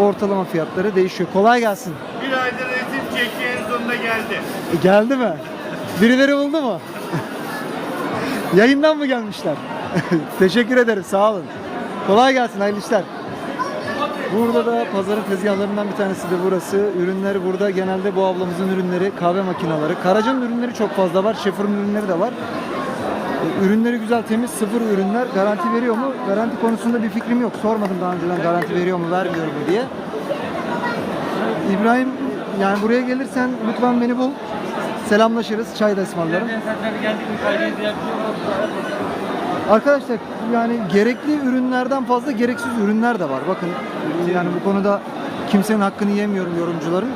ortalama fiyatları değişiyor. Kolay gelsin. Bir aydır resim çekti en sonunda geldi. E, geldi mi? Birileri buldu mu? Yayından mı gelmişler? Teşekkür ederim. Sağ olun. Kolay gelsin. Hayırlı işler. Burada da pazarın tezgahlarından bir tanesi de burası. Ürünleri burada genelde bu ablamızın ürünleri, kahve makineleri. Karaca'nın ürünleri çok fazla var. Şefur'un ürünleri de var. E, Ürünleri güzel, temiz, sıfır ürünler. Garanti veriyor mu? Garanti konusunda bir fikrim yok. Sormadım daha önceden garanti veriyor mu, vermiyor mu diye. İbrahim, yani buraya gelirsen lütfen beni bul. Selamlaşırız, çay da ısmarlarım. Arkadaşlar yani gerekli ürünlerden fazla gereksiz ürünler de var. Bakın yani bu konuda kimsenin hakkını yemiyorum yorumcuların.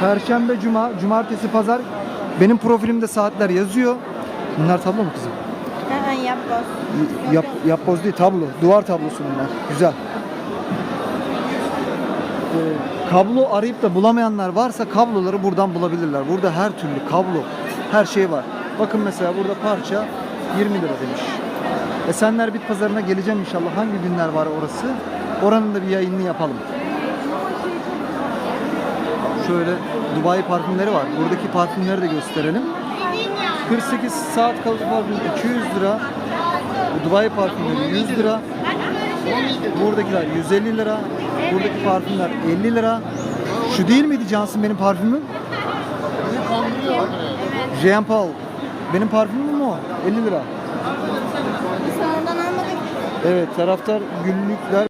Perşembe, cuma, cumartesi, pazar benim profilimde saatler yazıyor. Bunlar tablo mu kızım? Hemen yap boz. Y- Yap, yapboz değil tablo. Duvar tablosu bunlar. Güzel. Ee, kablo arayıp da bulamayanlar varsa kabloları buradan bulabilirler. Burada her türlü kablo, her şey var. Bakın mesela burada parça 20 lira demiş. Esenler Bit Pazarı'na geleceğim inşallah. Hangi günler var orası? Oranın da bir yayınını yapalım. Şöyle Dubai parfümleri var. Buradaki parfümleri de gösterelim. 48 saat kalıcı parfüm 200 lira. Dubai parfümleri 100 lira. Buradakiler 150 lira. Buradaki parfümler 50 lira. Şu değil miydi Cansın benim parfümüm? Jean Paul. Benim parfümüm mü o? 50 lira. Evet taraftar günlükler